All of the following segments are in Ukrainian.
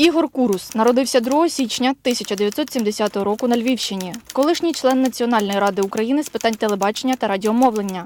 Ігор Курус народився 2 січня 1970 року на Львівщині, колишній член Національної ради України з питань телебачення та радіомовлення,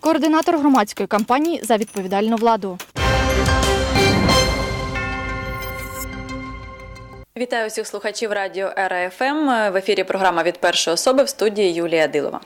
координатор громадської кампанії за відповідальну владу. Вітаю всіх слухачів радіо РФМ. В ефірі програма від першої особи в студії Юлія Дилова.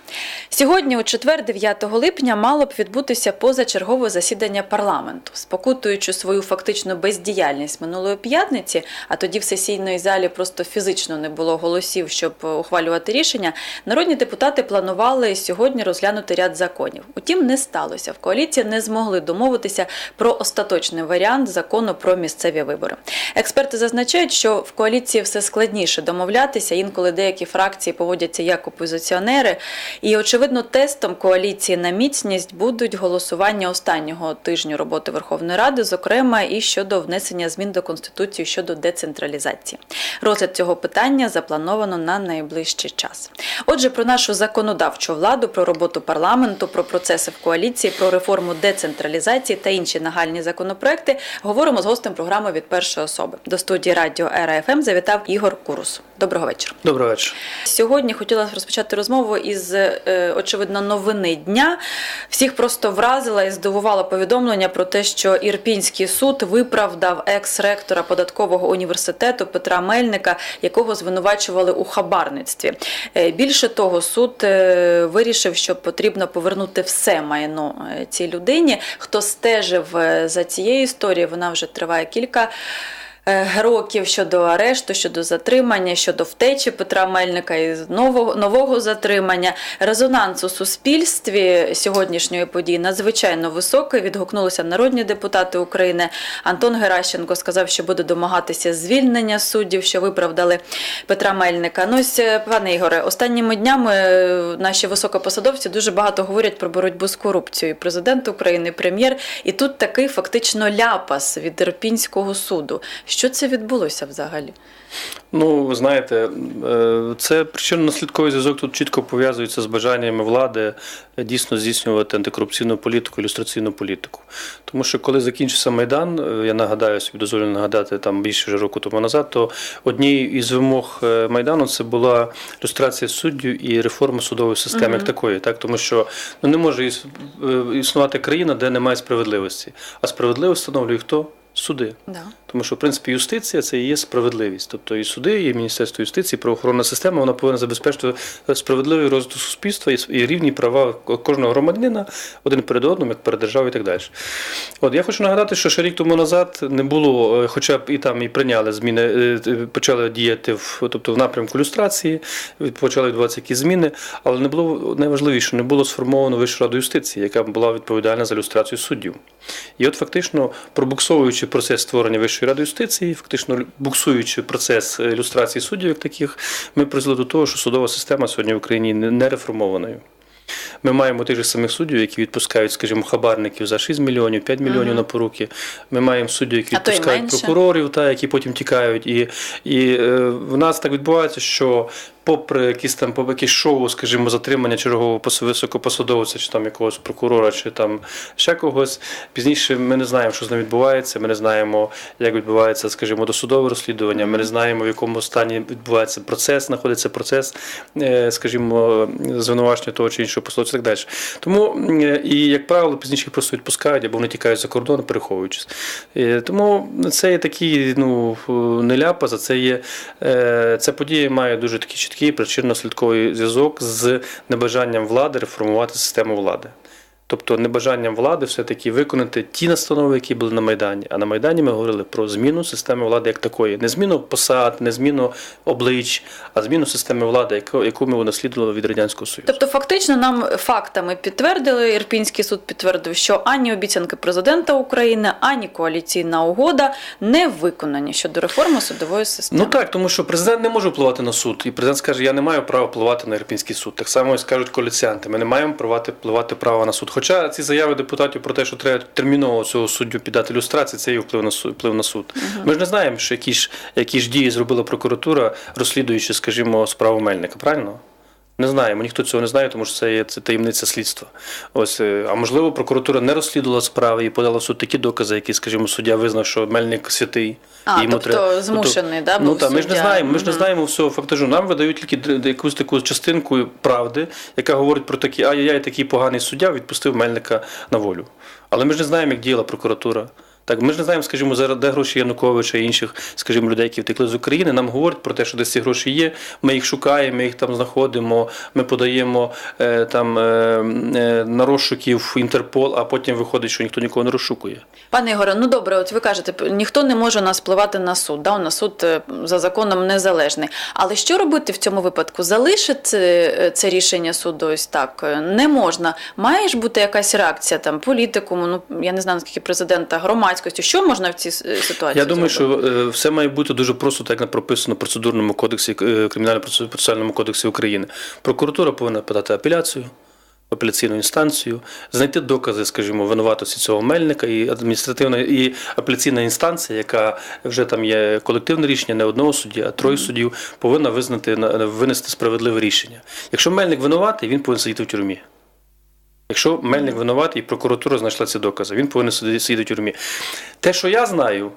Сьогодні, у четвер, 9 липня, мало б відбутися позачергове засідання парламенту, спокутуючи свою фактичну бездіяльність минулої п'ятниці, а тоді в сесійної залі просто фізично не було голосів, щоб ухвалювати рішення. Народні депутати планували сьогодні розглянути ряд законів. Утім, не сталося. В коаліції не змогли домовитися про остаточний варіант закону про місцеві вибори. Експерти зазначають, що в коаліції все складніше домовлятися. Інколи деякі фракції поводяться як опозиціонери. І, очевидно, тестом коаліції на міцність будуть голосування останнього тижню роботи Верховної Ради, зокрема і щодо внесення змін до Конституції щодо децентралізації. Розгляд цього питання заплановано на найближчий час. Отже, про нашу законодавчу владу, про роботу парламенту, про процеси в коаліції, про реформу децентралізації та інші нагальні законопроекти говоримо з гостем програми від першої особи. До студії радіо РФМ завітав Ігор Курус. Доброго вечора. Доброго вечора. Сьогодні хотіла розпочати розмову із е, очевидно новини дня. Всіх просто вразила і здивувала повідомлення про те, що Ірпінський суд виправдав екс-ректора податкового університету Петра Мельника, якого звинувачували у хабарництві. Е, Більше того, суд е, вирішив, що потрібно повернути все майно цій людині. Хто стежив за цією історією, вона вже триває кілька років щодо арешту, щодо затримання, щодо втечі Петра Мельника і нового, нового затримання. Резонанс у суспільстві сьогоднішньої події надзвичайно високий. Відгукнулися народні депутати України. Антон Геращенко сказав, що буде домагатися звільнення суддів, що виправдали Петра Мельника. Ну ось, е, пане Ігоре, останніми днями е, наші високопосадовці дуже багато говорять про боротьбу з корупцією. Президент України, прем'єр, і тут такий фактично ляпас від Ірпінського суду. Що це відбулося взагалі? Ну, ви знаєте, е, це причинно-наслідковий зв'язок тут чітко пов'язується з бажаннями влади е, дійсно здійснювати антикорупційну політику, ілюстраційну політику. Тому що коли закінчився Майдан, е, я нагадаю собі, дозволю нагадати там більше вже року тому назад, то однією із вимог Майдану це була люстрація суддів і реформа судової системи як такої. Так? Тому що ну, не може іс- існувати країна, де немає справедливості. А справедливість встановлює хто? Суди. Да. Тому що, в принципі, юстиція це і є справедливість. Тобто і суди, і Міністерство юстиції, правоохоронна система, вона повинна забезпечити справедливий розвиток суспільства і рівні права кожного громадянина один перед одним, як перед державою і так далі. От я хочу нагадати, що ще рік тому назад не було, е, хоча б і там і прийняли зміни, е, е, почали діяти в, тобто в напрямку люстрації, почали відбуватися якісь зміни, але не було найважливіше, не було сформовано Вищу раду юстиції, яка була відповідальна за люстрацію суддів. І от фактично, пробуксовуючи процес створення Вищої ради юстиції, фактично буксуючи процес люстрації суддів як таких, ми призвели до того, що судова система сьогодні в Україні не реформованою. Ми маємо тих же самих суддів, які відпускають, скажімо, хабарників за 6 мільйонів, 5 мільйонів на поруки. Ми маємо суддів, які відпускають прокурорів, та, які потім тікають. І, і е, в нас так відбувається, що попри якісь там якісь шоу, скажімо, затримання чергового високопосадовця, чи там якогось прокурора, чи там ще когось, пізніше ми не знаємо, що з ним відбувається. Ми не знаємо, як відбувається, скажімо, досудове розслідування. Ми не знаємо, в якому стані відбувається процес, знаходиться процес, е, скажімо, звинувачення того чи іншого посадовця так далі. Тому е, і, як правило, пізніше просто відпускають або вони тікають за кордон, переховуючись. Е, Тому це є такий, ну не ляпаза, це є е, ця подія має дуже такий чіткий причинно-слідковий зв'язок з небажанням влади реформувати систему влади. Тобто небажанням влади все-таки виконати ті настанови, які були на Майдані. А на Майдані ми говорили про зміну системи влади як такої. Не зміну посад, не зміну облич, а зміну системи влади, яку, ми унаслідували від Радянського Союзу. Тобто, фактично, нам фактами підтвердили, Ірпінський суд підтвердив, що ані обіцянки президента України, ані коаліційна угода не виконані щодо реформи судової системи. Ну так, тому що президент не може впливати на суд, і президент скаже, я не маю права впливати на Ірпінський суд. Так само і скажуть коаліціянти, ми не маємо права впливати права на суд. Хоча ці заяви депутатів про те, що треба терміново цього суддю піддати люстрації, це і вплив на суд. Вплив на суд. Ми ж не знаємо, що які ж, які ж дії зробила прокуратура, розслідуючи, скажімо, справу Мельника, правильно? Не знаємо, ніхто цього не знає, тому що це є це таємниця слідства. Ось, е, а можливо, прокуратура не розслідувала справи і подала в суд такі докази, які, скажімо, суддя визнав, що Мельник святий. А, і тобто треба- змушений, да, ну був так, ми ж не знаємо, ми ж не знаємо всього фактажу. Нам видають тільки якусь таку частинку правди, яка говорить про такі, ай-яй, такий поганий суддя відпустив Мельника на волю. Але ми ж не знаємо, як діяла прокуратура. Так, ми ж не знаємо, скажімо, зараз де гроші Януковича і інших, скажімо, людей, які втекли з України. Нам говорять про те, що десь ці гроші є. Ми їх шукаємо, ми їх там знаходимо. Ми подаємо е, там е, е, на розшуки в Інтерпол, а потім виходить, що ніхто нікого не розшукує. Пане Ігоре, ну добре, от ви кажете, ніхто не може нас впливати на суд. Да? У нас суд за законом незалежний. Але що робити в цьому випадку? Залишити це рішення суду ось так не можна. Має ж бути якась реакція там політикуму, ну я не знаю наскільки президента, громадськості. Що можна в цій ситуації? Я думаю, зробити? що е, все має бути дуже просто, так як написано в процедурному кодексі е, кримінально-процесуальному кодексі України. Прокуратура повинна подати апеляцію. Апеляційну інстанцію, знайти докази, скажімо, винуватості цього мельника і адміністративна і апеляційна інстанція, яка вже там є колективне рішення не одного судді, а троє суддів, повинна визнати на- винести справедливе рішення. Якщо мельник винуватий, він повинен сидіти в тюрмі. Якщо Мельник винуватий і прокуратура знайшла ці докази, він повинен сидіти в тюрмі. Те, що я знаю,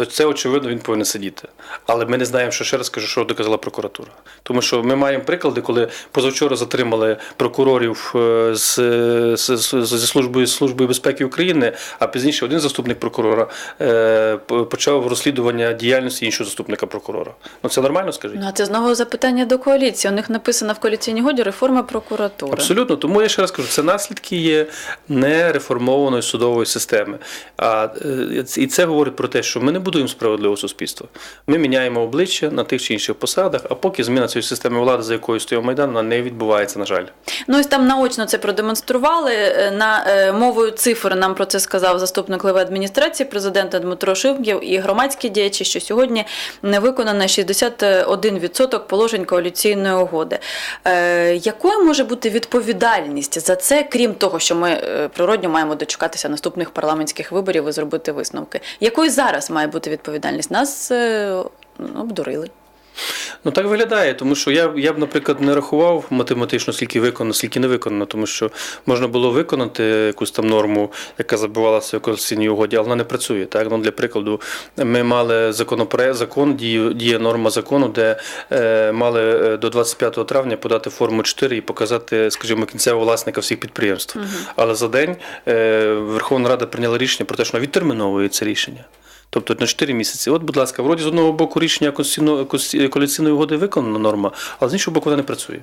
то це очевидно він повинен сидіти. Але ми не знаємо, що ще раз кажу, що доказала прокуратура. Тому що ми маємо приклади, коли позавчора затримали прокурорів е, з, з, з, зі службою службою безпеки України, а пізніше один заступник прокурора е, почав розслідування діяльності іншого заступника прокурора. Ну це нормально, скажіть? Ну, а це знову запитання до коаліції. У них написано в коаліційній годі реформа прокуратури. Абсолютно, тому я ще раз кажу, це наслідки є нереформованої судової системи. А е, і це говорить про те, що ми не будуємо справедливого суспільства. Ми міняємо обличчя на тих чи інших посадах, а поки зміна цієї системи влади, за якою стояв Майдан, вона не відбувається, на жаль. Ну ось там наочно це продемонстрували. Е, На е, мовою цифр нам про це сказав заступник глави адміністрації президента Дмитро Шибків і громадські діячі, що сьогодні не виконано 61% положень коаліційної угоди. Е, якою може бути відповідальність за це, крім того, що ми природньо маємо дочекатися наступних парламентських виборів і зробити висновки? Якою зараз має бути відповідальність? Нас е, обдурили. Ну так виглядає, тому що я, я б, наприклад, не рахував математично, скільки виконано, скільки не виконано, тому що можна було виконати якусь там норму, яка забивалася в конституційній угоді, але вона не працює. Так? Ну, для прикладу, ми мали законопроект, закон, діє, діє норма закону, де е, мали е, до 25 травня подати форму 4 і показати, скажімо, кінцевого власника всіх підприємств. Але за день е, Верховна Рада прийняла рішення про те, що відтерміновує це рішення. Тобто на 4 місяці. От, будь ласка, вроді з одного боку рішення коаліційної угоди виконана норма, але з іншого боку вона не працює.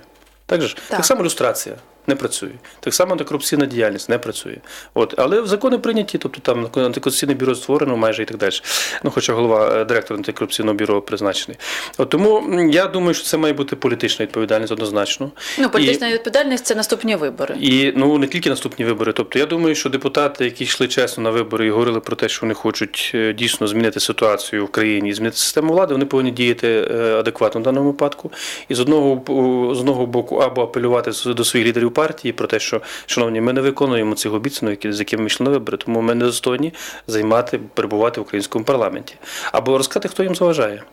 Так же? Так. Так. само люстрація не працює. Так само антикорупційна діяльність не працює. От. Але закони прийняті, тобто там антикорупційне бюро створено майже і так далі. Ну, хоча голова, е, директор антикорупційного бюро призначений. От тому я думаю, що це має бути політична відповідальність однозначно. Ну, політична І- відповідальність це наступні вибори. і ну не тільки наступні вибори. Тобто я думаю, що депутати, які йшли чесно на вибори і говорили про те, що вони хочуть е, дійсно змінити ситуацію в країні і змінити систему влади, вони повинні діяти е, адекватно в даному випадку. І з одного з одного боку, або апелювати до своїх лідерів партії про те, що шановні, ми не виконуємо цих обіцянок, з якими ми йшли на вибори, тому ми не достойні займати перебувати в українському парламенті, або розказати, хто їм заважає.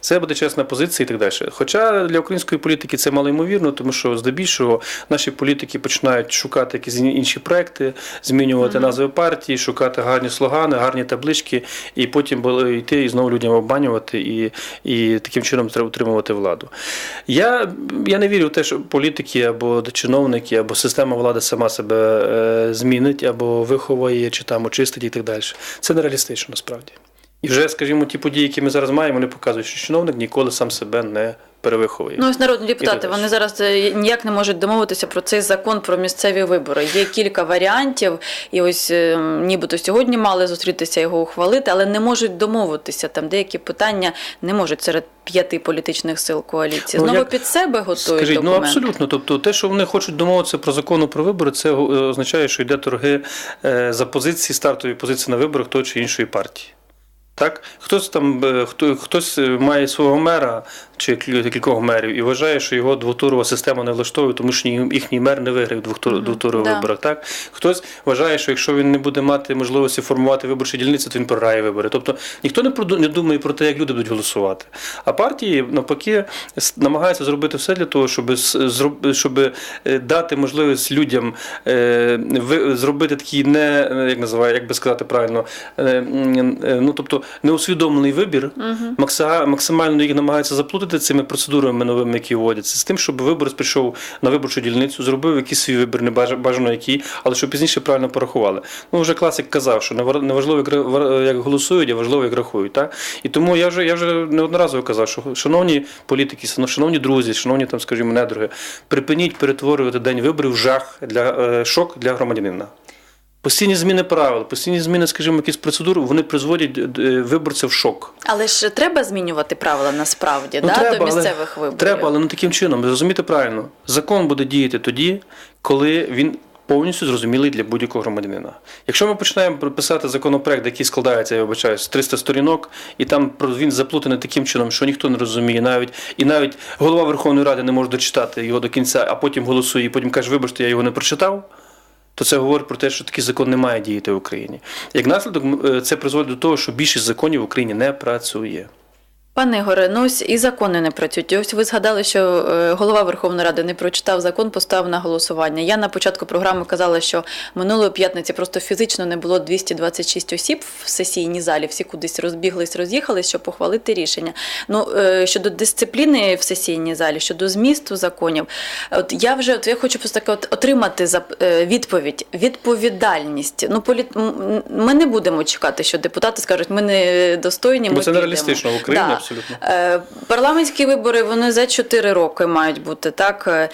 Це буде чесна позиція і так далі. Хоча для української політики це мало ймовірно, тому що здебільшого наші політики починають шукати якісь інші проекти, змінювати назви партії, шукати гарні слогани, гарні таблички, і потім були йти і знову людям обманювати і, і таким чином треба утримувати владу. Я, я не вірю в те, що політики або чиновники, або система влади сама себе е, змінить, або виховує, чи там очистить і так далі. Це нереалістично насправді. І вже, скажімо, ті події, які ми зараз маємо, вони показують, що чиновник ніколи сам себе не перевиховує. Ну, ось народні депутати, вони зараз е, ніяк не можуть домовитися про цей закон про місцеві вибори. Є кілька варіантів, і ось е, нібито сьогодні мали зустрітися його ухвалити, але не можуть домовитися. Там деякі питання не можуть серед п'яти політичних сил коаліції. Ну, Знову як- під себе готують Скажіть, ну абсолютно. Тобто, те, що вони хочуть домовитися про закону про вибори, це е, означає, що йде торги за позиції, стартові позиції на виборах того чи іншої партії. Так, хтось там е, хто хтось е, має свого мера, чи кіль- кількох мерів, і вважає, що його двотурова система не влаштовує, тому що ні- їхній мер не виграє в двохтур, двотурових да. виборах. Так хтось вважає, що якщо він не буде мати можливості формувати виборчі дільниці, то він програє вибори. Тобто ніхто не проду- не думає про те, як люди будуть голосувати. А партії навпаки намагаються зробити все для того, щоб щоб е, дати можливість людям зробити такий не як називає, як би сказати правильно, ну тобто неусвідомлений вибір, макса- максимально їх намагаються заплутати цими процедурами новими, які вводяться, з тим, щоб виборець прийшов на виборчу дільницю, зробив якийсь свій вибір, не бажано який, але щоб пізніше правильно порахували. Ну вже класик казав, що не важливо, як, як голосують, а важливо, як рахують. Так? І тому я вже я вже неодноразово казав, що шановні політики, шановні друзі, шановні там, скажімо, недруги, припиніть перетворювати день виборів в жах для е, шок для громадянина. Постійні зміни правил, постійні зміни, скажімо, якісь процедури, вони призводять е, виборця в шок. Але ж треба змінювати правила насправді Ну, да, треба, до але- місцевих виборів. Треба, але не таким чином. Ви Зрозумійте правильно. Закон буде діяти тоді, коли він повністю зрозумілий для будь-якого громадянина. Якщо ми починаємо писати законопроект, який складається, я вибачаюсь, з 300 сторінок, і там він заплутаний таким чином, що ніхто не розуміє, навіть і навіть голова Верховної Ради не може дочитати його до кінця, а потім голосує, і потім каже, вибачте, я його не прочитав. То це говорить про те, що такий закон не має діяти в Україні. Як наслідок, е, це призводить до того, що більшість законів в Україні не працює. Пане Ігоре, ну ось і закони не працюють. Ось ви згадали, що е, голова Верховної Ради не прочитав закон, поставив на голосування. Я на початку програми казала, що минулої п'ятниці просто фізично не було 226 осіб в сесійній залі. Всі кудись розбіглись, роз'їхались, щоб ухвалити рішення. Ну е, щодо дисципліни в сесійній залі, щодо змісту законів, от я вже от я хочу просто таке от отримати е, відповідь, відповідальність. Ну політ ми не будемо чекати, що депутати скажуть, ми не достойні. Ми це підемо. нереалістично в Україні Да. Абсолютно. Е, Парламентські вибори вони за 4 роки мають бути, так?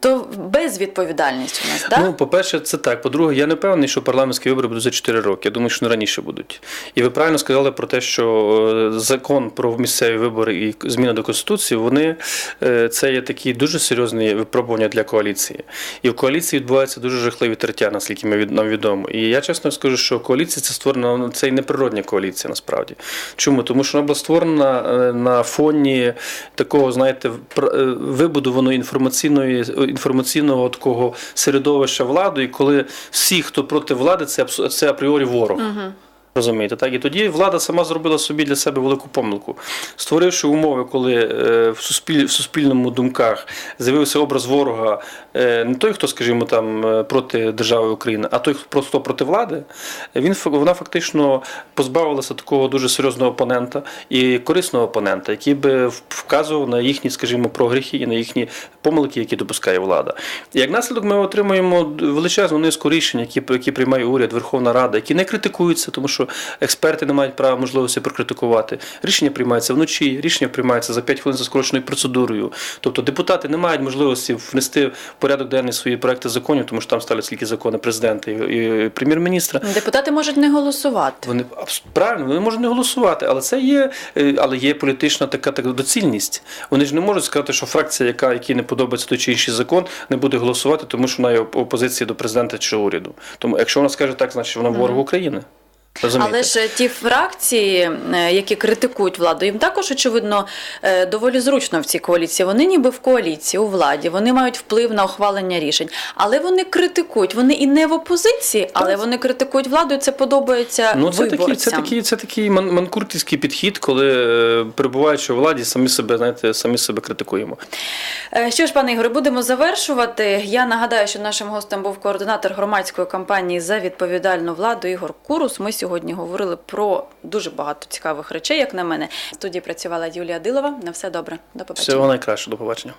То безвідповідальність у нас, так? Ну, по-перше, це так. По-друге, я не певний, що парламентські вибори будуть за 4 роки. Я думаю, що не раніше будуть. І ви правильно сказали про те, що е, закон про місцеві вибори і зміни до Конституції, вони е, це є такі дуже серйозні випробування для коаліції. І в коаліції відбуваються дуже жахливі тертя, наскільки ми нам відомо. І я чесно скажу, що коаліція це створена, це і неприродня коаліція насправді. Чому? Тому що вона була створена е, на фоні такого, знаєте, вибудованої інформаційної інформаційного такого середовища влади, і коли всі, хто проти влади, це це апріорі ворог. Розумієте, так? І тоді влада сама зробила собі для себе велику помилку, створивши умови, коли е, в, суспіль, в суспільному думках з'явився образ ворога, е, не той, хто, скажімо, там е, проти держави України, а той, хто просто проти влади, він вона фактично позбавилася такого дуже серйозного опонента і корисного опонента, який би вказував на їхні, скажімо, прогріхи і на їхні помилки, які допускає влада. І як наслідок ми отримуємо величезну низку рішень, які, які приймає уряд, Верховна Рада, які не критикуються, тому що експерти не мають права можливості прокритикувати. Рішення приймаються вночі, рішення приймаються за 5 хвилин за скороченою процедурою. Тобто депутати не мають можливості внести в порядок денний свої проекти законів, тому що там ставлять скільки закони президента і, прем'єр-міністра. Депутати можуть не голосувати. Вони правильно, вони можуть не голосувати, але це є, е, але є політична така, така доцільність. Вони ж не можуть сказати, що фракція, яка якій не подобається той чи інший закон, не буде голосувати, тому що вона є опозиції до президента чи уряду. Тому якщо вона скаже так, значить вона ворог України. Розумієте? Але ж ті фракції, е, які критикують владу, їм також очевидно е, доволі зручно в цій коаліції. Вони ніби в коаліції у владі, вони мають вплив на ухвалення рішень, але вони критикують. Вони і не в опозиції, але вони критикують владу. і Це подобається Ну, це виборцям. такий, це такий, це такий ман- манкуртівський підхід, коли е, перебуваючи у владі, самі себе, знаєте, самі себе критикуємо. Е, Що ж, пане Ігоре, будемо завершувати. Я нагадаю, що нашим гостем був координатор громадської кампанії за відповідальну владу Ігор Курус. Ми сьогодні говорили про дуже багато цікавих речей, як на мене. В студії працювала Юлія Дилова. На все добре. До побачення. Всього найкращого, до побачення.